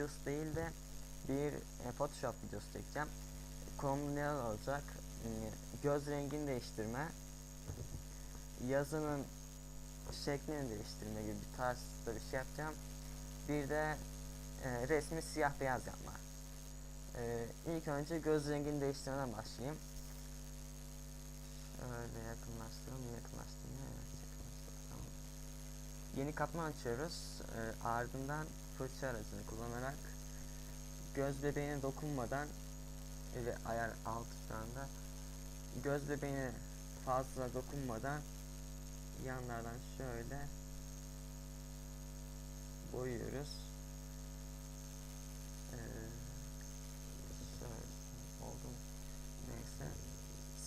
videosu değil de bir e, Photoshop videosu çekeceğim. Konum neler olacak? Hmm, Göz rengini değiştirme, yazının şeklini değiştirme gibi bir tarzda bir şey yapacağım. Bir de e, resmi siyah beyaz yapma. E, ilk önce göz rengini değiştirmeden başlayayım. Şöyle yakınlaştıralım, yakınlaştıralım. Yeni katman açıyoruz. E, ardından fırça aracını kullanarak göz bebeğine dokunmadan ve ayar altı şu göz bebeğine fazla dokunmadan yanlardan şöyle boyuyoruz. Ee, oldu. Neyse.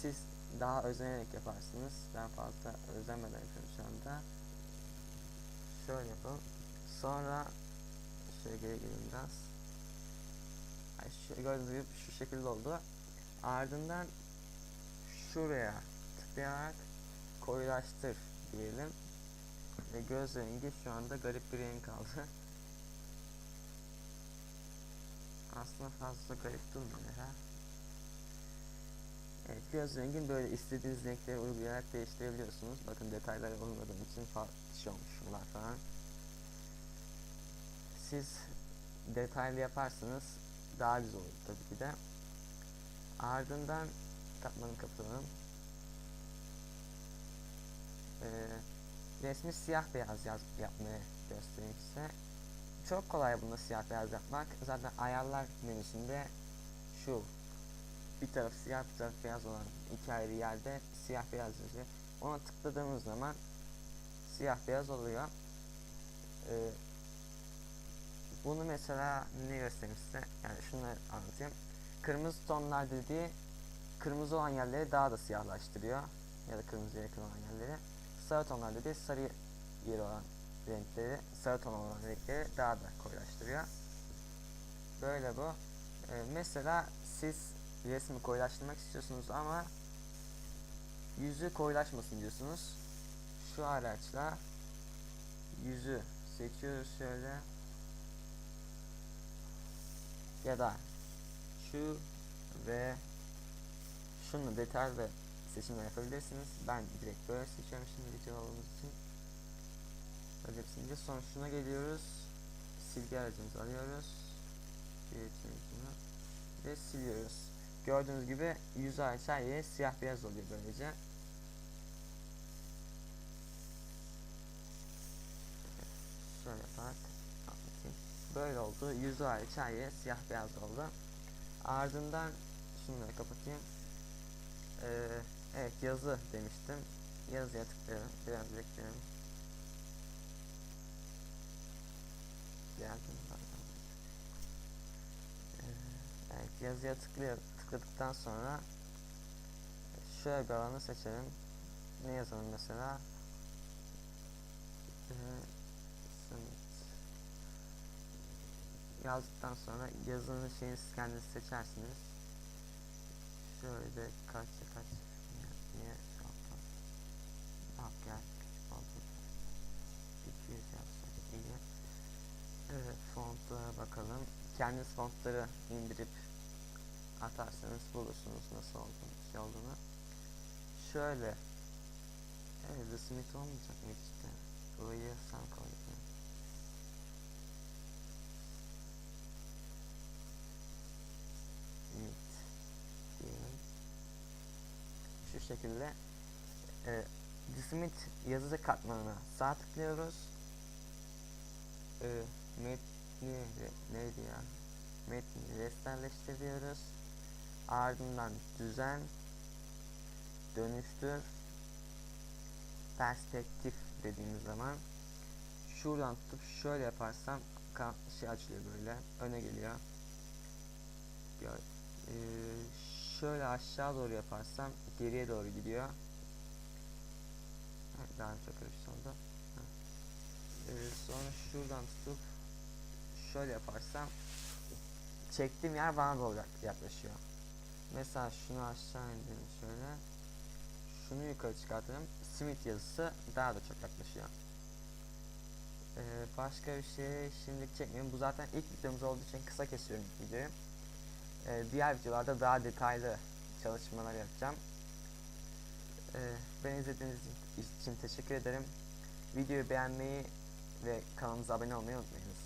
Siz daha özenerek yaparsınız. Ben fazla özenmeden yapıyorum şu anda. Şöyle yapalım. Sonra şöyle geri gelin biraz. Ay, şu, gördüğünüz gibi şu şekilde oldu. Ardından şuraya tıklayarak koyulaştır diyelim. Ve göz rengi şu anda garip bir renk aldı. Aslında fazla garip durmuyor ha. Evet göz rengini böyle istediğiniz renkleri uygulayarak değiştirebiliyorsunuz. Bakın detaylara uymadığım için farklı şey olmuş şunlar falan. Siz detaylı yaparsanız daha güzel olur tabii ki de. Ardından katmanı kapatalım. Ee, resmi siyah beyaz yaz yapmayı göstereyim size. Çok kolay bunu siyah beyaz yapmak. Zaten ayarlar menüsünde şu bir taraf siyah bir taraf beyaz olan iki ayrı yerde siyah beyaz yazıyor. Ona tıkladığımız zaman siyah beyaz oluyor. Ee, bunu mesela ne göstereyim size? Yani şunu anlatayım. Kırmızı tonlar dediği kırmızı olan yerleri daha da siyahlaştırıyor. Ya da kırmızıya yakın olan yerleri. Sarı tonlar dediği sarı yeri olan renkleri, sarı ton olan renkleri daha da koyulaştırıyor. Böyle bu. Ee, mesela siz resmi koyulaştırmak istiyorsunuz ama yüzü koyulaşmasın diyorsunuz. Şu araçla yüzü seçiyoruz şöyle ya da şu ve şunu detaylı seçimler yapabilirsiniz. Ben direkt böyle seçiyorum şimdi video olduğumuz için. Böyle hepsini sonra şuna geliyoruz. Silgi aracımızı alıyoruz. Ve siliyoruz. Gördüğünüz gibi yüzü aşağı yere siyah beyaz oluyor böylece. Şöyle anlatayım. Böyle oldu. Yüzü hariç her yeri siyah beyaz oldu. Ardından şunları kapatayım. Ee, evet yazı demiştim. Yazıya tıklayalım. Biraz bekleyelim. Geldim zaten. Ee, evet yazıya tıklayalım. Tıkladıktan sonra şöyle bir alanı seçelim. Ne yazalım mesela? Ee, yazdıktan sonra yazının şeyini siz kendiniz seçersiniz. Şöyle kaç kaç niye, alttan bak gel küçük oldu 200 yapsak iyi evet fontlara bakalım kendiniz fontları indirip atarsanız bulursunuz nasıl olduğunu şey olduğunu şöyle evet The Smith olmayacak mı işte sen koydun Meet diyelim. Şu şekilde e, Dismit yazıcı katmanına sağ tıklıyoruz. E, metni neydi ya? Metni resterleştir diyoruz. Ardından düzen, dönüştür, perspektif dediğimiz zaman şuradan tutup şöyle yaparsam şey açılıyor böyle öne geliyor. Ee, şöyle aşağı doğru yaparsam geriye doğru gidiyor. Ha, Daha çok karıştı oldu. Ee, sonra şuradan tutup şöyle yaparsam çektiğim yer bana doğru yak- yaklaşıyor. Mesela şunu aşağı indirelim şöyle. Şunu yukarı çıkartırım. Smith yazısı daha da çok yaklaşıyor. Ee, başka bir şey şimdilik çekmiyorum. Bu zaten ilk videomuz olduğu için kısa kesiyorum videoyu. Ee, diğer videolarda daha detaylı çalışmalar yapacağım. Ee, beni izlediğiniz için teşekkür ederim. Videoyu beğenmeyi ve kanalımıza abone olmayı unutmayınız.